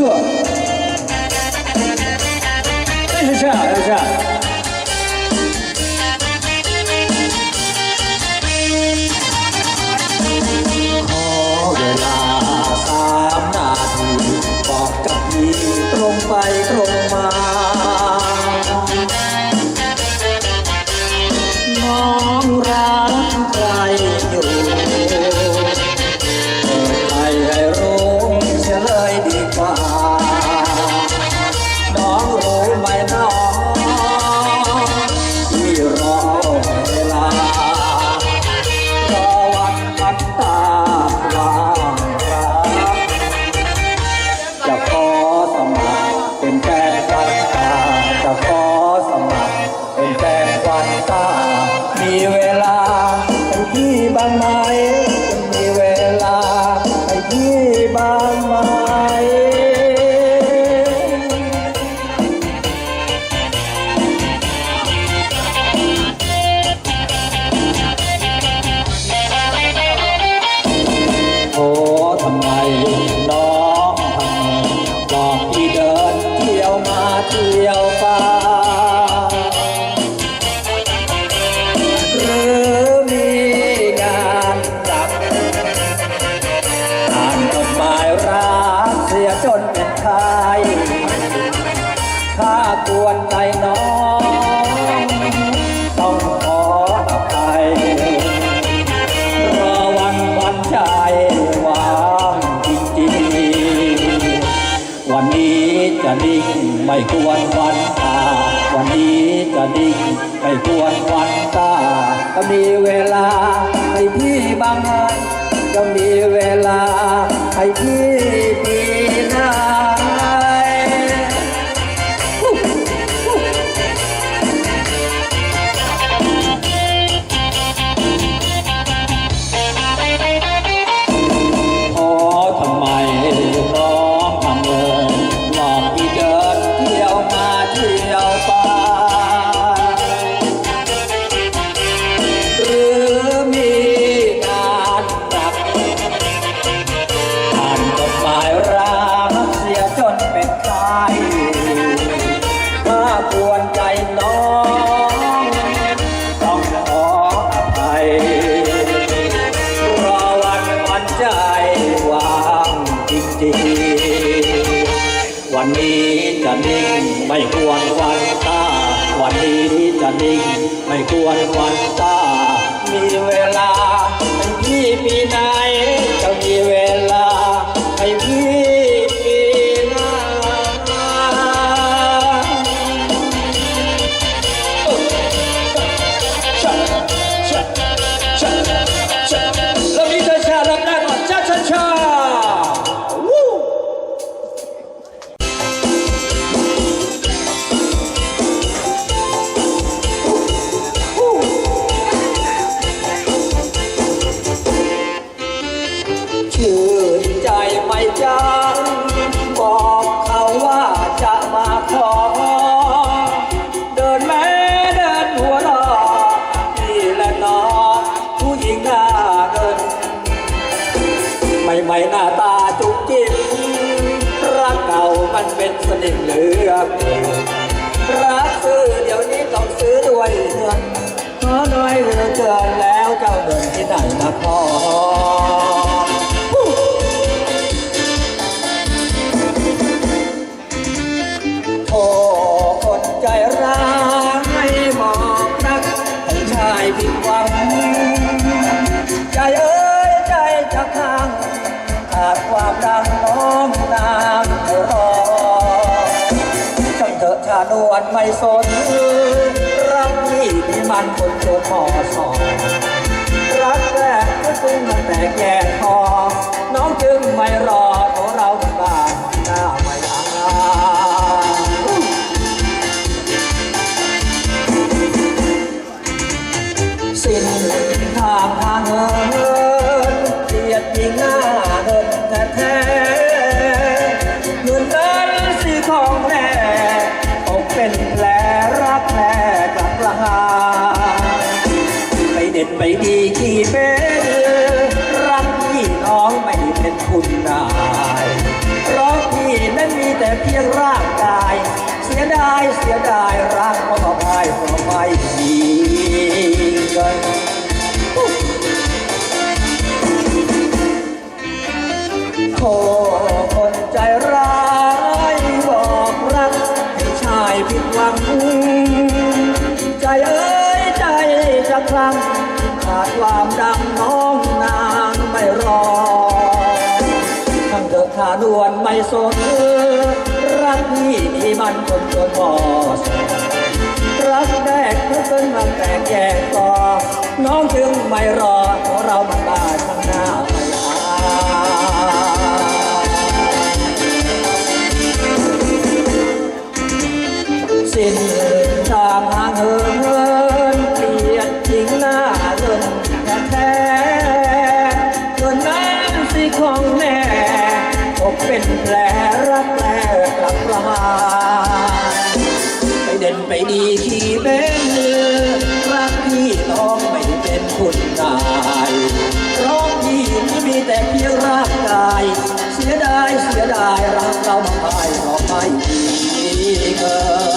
是，哎是这样，是。 ยดีกว่าน้องรู้ไหมน้องที่รอเวลารอวันพันตาความรักจะขอสมัครเป็นแฟนวันตาจะขอสมัครเป็นแฟนวันตามีเวลาให้พี่บ้างไหม นี้จะนิ่งไม่ควรวันตา วันนี้จะนิ่งไม่ควรวันตาจะมีเวลาให้พี่บางไหมจะมีเวลาให้พี่ วันนี้จะนิ่งไม่ควรวันตา วันนี้จะนิ่งไม่ควรวันตา มีเวลาให้พี่ปีไหนาย ไม่ไมหน้าตาจุกจิกรักเก่ามันเป็นสนิมเหลือกรักซื้อเดี๋ยวนี้ต้องซื้อด้วยเงินขอน้อยเหลือเกินแล้วางเถอะชาดวนไม่สน รักที่มีมันคนโจมอสองรักแรกก็ซึ้งมันแต่แยกพอน้องจึงไม่รอตัวเราต้องการหน้าไม่อายสิ้นทางทางเหิน ไปดีที่เป็นรักพี่น้องไม่เป็นคุณนายเพราะพี่นั้นมีแต่เพียงรัก นวนไม่สนรักนี่มีมันคนจนพอสรักแรกเพื่อนมันแตกแยกต่อน้องจึงไม่รอ ไม่ดีที่เล่อรักพี่น้องไม่เป็นคนนายร้องพี่มีแต่เพียงร่างกาย เสียดายเสียดายรักเราไม่น้องไม่ดีเกิน